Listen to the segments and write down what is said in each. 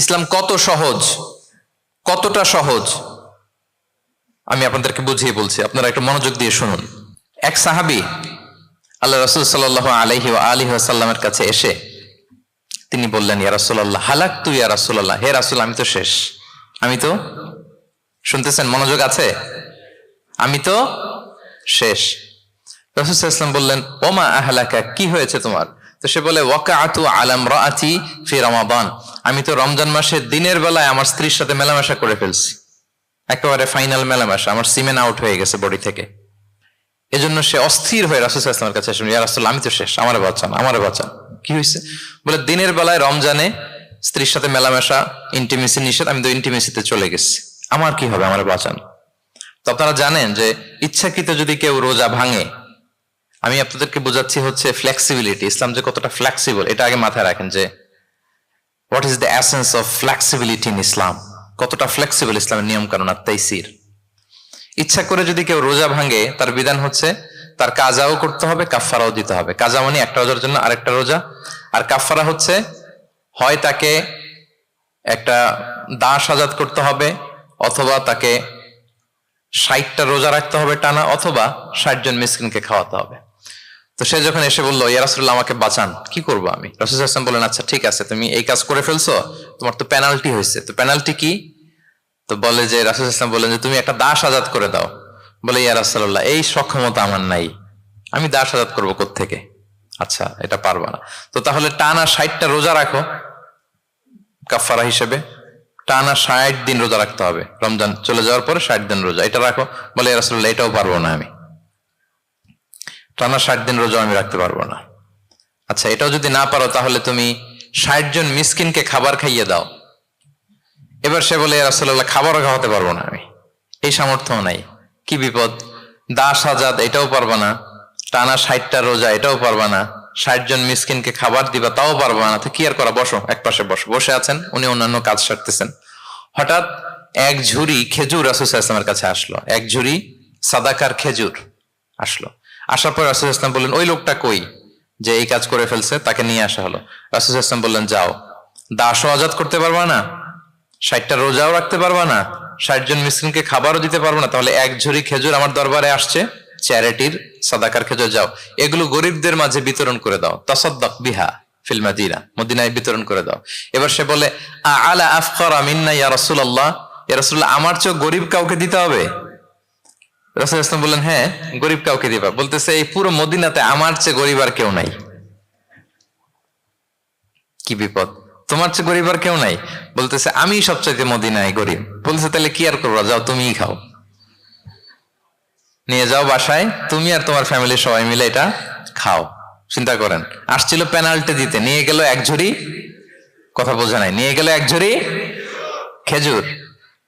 ইসলাম কত সহজ? কতটা সহজ? আমি আপনাদেরকে বুঝিয়ে বলছি, আপনারা একটু মনোযোগ দিয়ে শুনুন। এক সাহাবি আল্লাহ রসুল সাল্লাহ আলহি আলী সাল্লামের কাছে এসে তিনি বললেন, ইয়া রাসুল্লাহ হালাক তুই ইয়া রাসুল্লাহ হে রাসুল, আমি তো শেষ। আমি তো শুনতেছেন, মনোযোগ আছে? আমি তো শেষ। রসুলাম বললেন, ওমা আহলাকা, কি হয়েছে তোমার? তো সে বলে ওয়াকা আতু আলাম রাতি ফি রমাবান আমি তো রমজান মাসের দিনের বেলায় আমার স্ত্রীর সাথে মেলামেশা করে ফেলছি। একেবারে ফাইনাল মেলামেশা, আমার সিমেন আউট হয়ে গেছে বডি থেকে। এজন্য সে অস্থির হয়ে রাসুলামের কাছে আসেন ইয়া রাসুল, আমি তো শেষ, আমারে বাঁচান আমারে বাঁচান। কি হয়েছে বলে, দিনের বেলায় রমজানে স্ত্রীর সাথে মেলামেশা ইন্টিমেসি নিষেধ, আমি তো ইন্টিমেসিতে চলে গেছি। আমার কি হবে? আমার বাঁচান। তো আপনারা জানেন যে ইচ্ছাকৃত যদি কেউ রোজা ভাঙে আমি আপনাদেরকে বোঝাচ্ছি হচ্ছে ফ্লেক্সিবিলিটি ইসলাম যে কতটা ফ্লেক্সিবল এটা আগে মাথায় রাখেন যে what is the essence of flexibility in Islam কতটা ফ্লেক্সিবল ইসলামের নিয়ম কানুন আর তাইসির? ইচ্ছা করে যদি কেউ রোজা ভাঙে, তার বিধান হচ্ছে তার কাজাও করতে হবে কাফারাও দিতে হবে। কাজা মানে একটা রোজার জন্য আরেকটা রোজা। আর কাফারা হচ্ছে, হয় তাকে একটা দাস আজাদ করতে হবে, অথবা তাকে ষাটটা রোজা রাখতে হবে টানা, অথবা ষাট জন মিসকিনকে খাওয়াতে হবে। তো সে যখন এসে বলল, ইয়া রাসুল্লাহ আমাকে বাঁচান। কি করব আমি? রসুল হাসান বললেন আচ্ছা ঠিক আছে, তুমি এই কাজ করে ফেলছো, তোমার তো পেনাল্টি হয়েছে। তো পেনাল্টি কি? তো বলে যে, রাসুল ইসলাম বললেন যে, তুমি একটা দাস আজাদ করে দাও। বলে, ইয়া রাসুল্লাহ এই সক্ষমতা আমার নাই। আমি দাস আজাদ করব থেকে আচ্ছা এটা পারবা না। তো তাহলে টানা ষাটটা রোজা রাখো কাফারা হিসেবে। টানা ষাট দিন রোজা রাখতে হবে। রমজান চলে যাওয়ার পরে ষাট দিন রোজা, এটা রাখো। বলে রাসুল্লাহ এটাও পারব না আমি। টানা ষাট দিন রোজা আমি রাখতে পারব না। আচ্ছা এটাও যদি না পারো, তাহলে তুমি ষাট জন মিসকিনকে খাবার খাইয়ে দাও। এবার সে বলে রাসুল্লাহ খাবারও খাওয়াতে পারব না আমি। এই সামর্থ্য নাই। কি বিপদ? দাস আজাদ, এটাও পারবা না। টানা ষাটটা রোজা, এটাও পারবা না। ষাট জন মিসকিনকে খাবার দিবা, তাও পারবা না। তো কি আর করা? বসো, এক পাশে বসো। বসে আছেন, উনি অন্যান্য কাজ সারতেছেন। হঠাৎ এক ঝুড়ি খেজুর রাসুসাল্লামের কাছে আসলো। এক ঝুড়ি সাদাকার খেজুর আসলো। আসার পর রাসুল ইসলাম বললেন, ওই লোকটা কই যে এই কাজ করে ফেলছে, তাকে নিয়ে আসা হলো? রাসুল ইসলাম বললেন, যাও। দাসও আজাদ করতে পারবা না, ষাটটা রোজাও রাখতে পারবা না, ষাট জন মিসকিনকে খাবারও দিতে পারব না, তাহলে এক ঝুড়ি খেজুর আমার দরবারে আসছে, চ্যারিটির সাদাকার খেজুর যাও। এগুলো গরিবদের মাঝে বিতরণ করে দাও। তসদ্দক বিহা ফিল মাদিনা, মদিনায় বিতরণ করে দাও। এবার সে বলে আলা আফকর আমিন্না ইয়া রসুল্লাহ ইয়া রসুল্লাহ আমার চেয়ে গরিব কাউকে দিতে হবে? রসুল ইসলাম বললেন হ্যাঁ গরিব কাউকে দিবা। বলতেছে, এই পুরো মদিনাতে আমার চেয়ে গরিব আর কেউ নাই। কি বিপদ? তোমার চেয়ে গরিব আর কেউ নাই? বলতেছে, আমি সবচাইতে মদিনায় গরিব। বলতেছে, তাহলে কি আর করব? যাও, তুমিই খাও। নিয়ে যাও বাসায়, তুমি আর তোমার ফ্যামিলির সবাই মিলে এটা খাও। চিন্তা করেন, আসছিল পেনাল্টি দিতে। নিয়ে গেল এক ঝুড়ি, কথা বোঝা নাই। নিয়ে গেল এক ঝুড়ি খেজুর।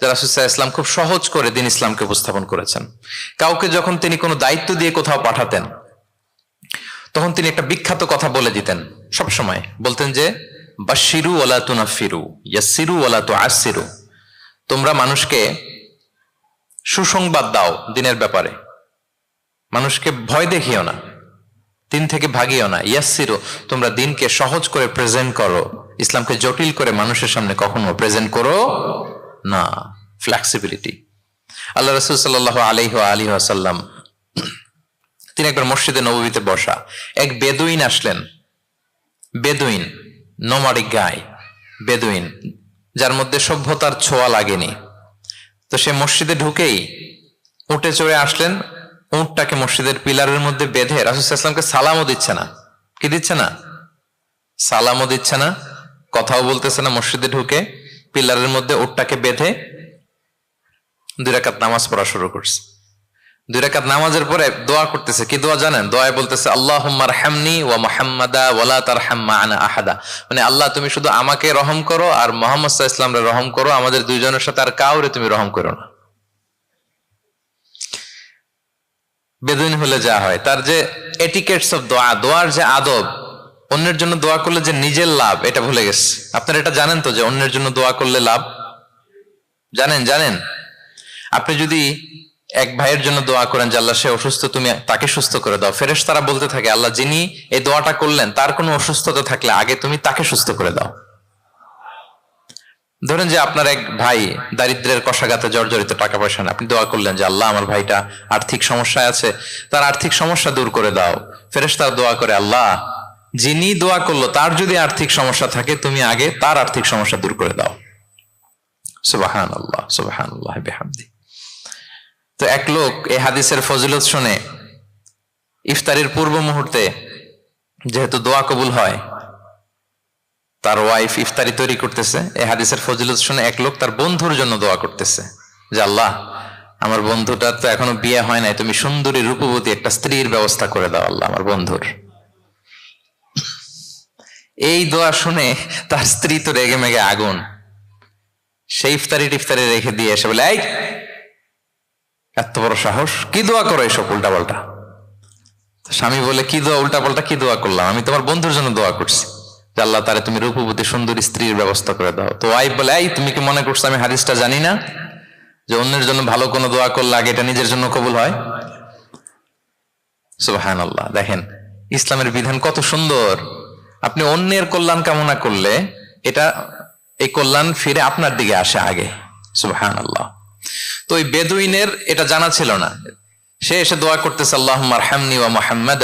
যে রাসুসাহ ইসলাম খুব সহজ করে দিন ইসলামকে উপস্থাপন করেছেন। কাউকে যখন তিনি কোনো দায়িত্ব দিয়ে কোথাও পাঠাতেন, তখন তিনি একটা বিখ্যাত কথা বলে দিতেন সব সময় বলতেন যে বাশিরু ওলা তুনাফিরু ইয়াসিরু ওলা তু আসিরু তোমরা মানুষকে সুসংবাদ দাও দিনের ব্যাপারে। মানুষকে ভয় দেখিও না, দিন থেকে ভাগিও না। ইয়াসিরু তোমরা দিনকে সহজ করে প্রেজেন্ট করো। ইসলামকে জটিল করে মানুষের সামনে কখনো প্রেজেন্ট করো না ফ্লেক্সিবিলিটি আল্লাহ রসুল সাল্লাহ আলিহ আলী আসাল্লাম তিনি একবার মসজিদে নবীতে বসা, এক বেদুইন আসলেন। বেদুইন নোমারিক গায় বেদুইন, যার মধ্যে সভ্যতার ছোঁয়া লাগেনি। তো সে মসজিদে ঢুকেই উঠে চড়ে আসলেন, উঁটটাকে মসজিদের পিলারের মধ্যে বেঁধে রাসুসাল্লামকে সালামও দিচ্ছে না। কি দিচ্ছে না? সালামও দিচ্ছে না, কথাও বলতেছে না, মসজিদে ঢুকে পিলারের মধ্যে উটটাকে বেঁধে দুই রাকাত নামাজ পড়া শুরু করছে। দুই রাকাত নামাজের পরে দোয়া করতেছে। কি দোয়া জানেন? দোয়ায় বলতেছে আল্লাহ হামনি ওয়া মোহাম্মদা ওয়ালা তার আনা আহাদা। মানে আল্লাহ, তুমি শুধু আমাকে রহম করো আর মোহাম্মদ ইসলামরে রহম করো। আমাদের দুইজনের সাথে আর কাউরে তুমি রহম করো না। বেদুইন হলে যা হয়। তার যে এটিকেটস অফ দোয়া, দোয়ার যে আদব অন্যের জন্য দোয়া করলে যে নিজের লাভ, এটা ভুলে গেছে। আপনারা এটা জানেন তো যে অন্যের জন্য দোয়া করলে লাভ? জানেন জানেন? আপনি যদি এক ভাইয়ের জন্য দোয়া করেন যে, আল্লাহ, সে অসুস্থ, তুমি তাকে সুস্থ করে দাও। ফেরেশ তারা বলতে থাকে, আল্লাহ, যিনি এই দোয়াটা করলেন, তার কোনো অসুস্থতা থাকলে আগে তুমি তাকে সুস্থ করে দাও। ধরেন যে আপনার এক ভাই দারিদ্রের কষাঘাতে জর্জরিত টাকা পয়সা না আপনি দোয়া করলেন যে, আল্লাহ, আমার ভাইটা আর্থিক সমস্যায় আছে, তার আর্থিক সমস্যা দূর করে দাও। ফেরেশ তার দোয়া করে, আল্লাহ যিনি দোয়া করল, তার যদি আর্থিক সমস্যা থাকে, তুমি আগে তার আর্থিক সমস্যা দূর করে দাও। তো এক লোক এই হাদিসের ফজিলত শুনে, ইফতারির পূর্ব মুহূর্তে যেহেতু দোয়া কবুল হয়, তার ওয়াইফ ইফতারি তৈরি করতেছে। এই হাদিসের ফজিলত শুনে এক লোক তার বন্ধুর জন্য দোয়া করতেছে যে, আল্লাহ, আমার বন্ধুটার তো এখনও বিয়ে হয় নাই, তুমি সুন্দরী, রূপবতী একটা স্ত্রীর ব্যবস্থা করে দাও, আল্লাহ, আমার বন্ধুর। এই দোয়া শুনে তার স্ত্রী তো রেগে মেগে আগুন। সেই ইফতারি টিফতারি রেখে দিয়ে এসে বলে, এই, এত বড় সাহস, কি দোয়া করো এসব উল্টা পাল্টা স্বামী বলে, কি দোয়া উল্টা পাল্টা কি দোয়া করলাম? আমি তোমার বন্ধুর জন্য দোয়া করছি। যে আল্লাহ তারে তুমি রূপবতী সুন্দরী স্ত্রীর ব্যবস্থা করে দাও। তো ওয়াইফ বলে, এই, তুমি কি মনে করছ আমি হাদিসটা জানি না? যে অন্যের জন্য ভালো কোনো দোয়া করলে আগে এটা নিজের জন্য কবুল হয়? আল্লাহ দেখেন, ইসলামের বিধান কত সুন্দর। আপনি অন্যের কল্যাণ কামনা করলে এটা, এই কল্যাণ ফিরে আপনার দিকে আসে আগে। সুবাহান আল্লাহ তো ওই বেদুইনের এটা জানা ছিল না। সে এসে দোয়া করতেছে আল্লাহ হামনি ওয়া মোহাম্মদ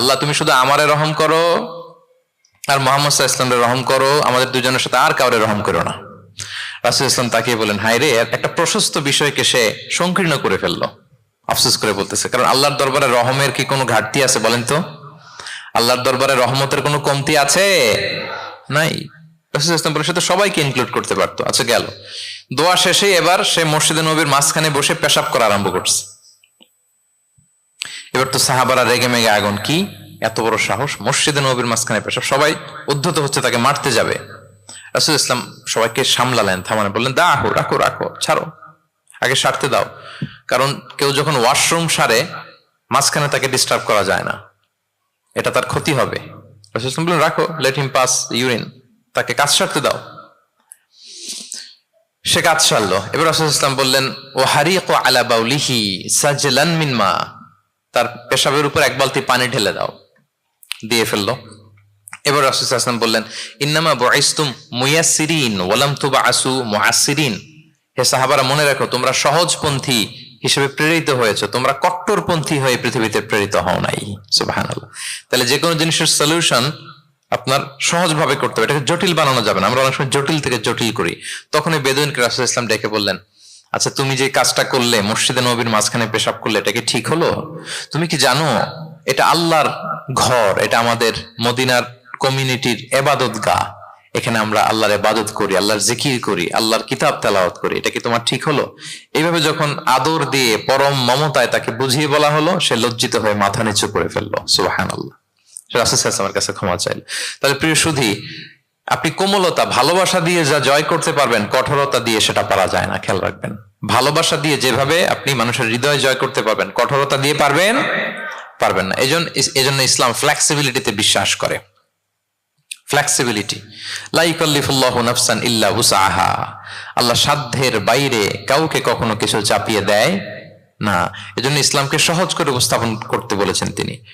আল্লাহ, তুমি শুধু আমারে রহম করো আর মোহাম্মদ ইসলামের রহম করো, আমাদের দুজনের সাথে আর কাউরে রহম করো না। রাসুল ইসলাম তাকিয়ে বলেন হাই রে, একটা প্রশস্ত বিষয়কে সে সংকীর্ণ করে ফেলল। আফসোস করে বলতেছে, কারণ আল্লাহর দরবারে রহমের কি কোনো ঘাটতি আছে বলেন তো? আল্লাহর দরবারে রহমতের কোনো কমতি আছে? নাই। রাসুল ইসলাম বলে সে তো সবাইকে ইনক্লুড করতে পারতো। আচ্ছা গেল। দোয়া শেষে এবার সে মসজিদে নবীর মাঝখানে বসে পেশাব করা আরম্ভ করছে। এবার তো সাহাবারা রেগে মেগে আগুন কি? এত বড় সাহস। মসজিদে নবীর মাঝখানে পেশাব। সবাই উদ্ধত হচ্ছে, তাকে মারতে যাবে। রাসুল ইসলাম সবাইকে সামলালেন থামানে বললেন দা আহো রাখো রাখো, ছাড়ো। আগে সারতে দাও। কারণ কেউ যখন ওয়াশরুম সারে, মাঝখানে তাকে ডিস্টার্ব করা যায় না। এটা তার ক্ষতি হবে। বললেন, রাখো লেট হিম পাস ইউরিন তাকে কাজ সারতে দাও। সে কাজ সারলো। এবার রাসুল ইসলাম বললেন ও হারিক আলা বাউলিহি সাজলান মিনমা তার পেশাবের উপর এক বালতি পানি ঢেলে দাও। দিয়ে ফেলল। এবার রাসুল ইসলাম বললেন, ইন্নামা বয়স্তুম মুয়াসিরিন ওয়ালাম তুবা আসু মুহাসিরিন হে সাহাবারা, মনে রাখো, তোমরা সহজপন্থী হিসেবে প্রেরিত হয়েছে, তোমরা কট্টরপন্থী হয়ে পৃথিবীতে প্রেরিত হও নাই, সুবহানাল্লাহ। তাহলে যে কোনো জিনিসের সলিউশন আপনার সহজভাবে করতে হবে, এটাকে জটিল বানানো যাবে না। আমরা অনেক সময় জটিল থেকে জটিল করি। তখন এই বেদুইনকে রাসুল ইসলাম ডেকে বললেন আচ্ছা তুমি যে কাজটা করলে, মসজিদে নবীর মাঝখানে পেশাব করলে, এটা কি ঠিক হলো? তুমি কি জানো, এটা আল্লাহর ঘর, এটা আমাদের মদিনার কমিউনিটির এবাদত গা এখানে আমরা আল্লাহর এবাদত করি, আল্লাহর জিকির করি, আল্লাহর কিতাব তেলাওয়াত করি। এটা কি তোমার ঠিক হলো? এইভাবে যখন আদর দিয়ে পরম মমতায় তাকে বুঝিয়ে বলা হলো, সে লজ্জিত হয়ে মাথা নিচু করে ফেলল। সুবাহান আল্লাহ কাছে ক্ষমা চাইল। তাহলে প্রিয় সুধী, আপনি কোমলতা, ভালোবাসা দিয়ে যা জয় করতে পারবেন, কঠোরতা দিয়ে সেটা পারা যায় না, খেয়াল রাখবেন। ভালোবাসা দিয়ে যেভাবে আপনি মানুষের হৃদয় জয় করতে পারবেন, কঠোরতা দিয়ে পারবেন পারবেন না। এই জন্য ইসলাম ফ্লেক্সিবিলিটিতে বিশ্বাস করে। ফ্লেক্সিবিলিটি লাইকল্লিফুল্লাহ নাফসান ইল্লা হুসাহা আল্লাহ সাধ্যের বাইরে কাউকে কখনো কিছু চাপিয়ে দেয় না। এজন্য ইসলামকে সহজ করে উপস্থাপন করতে বলেছেন তিনি।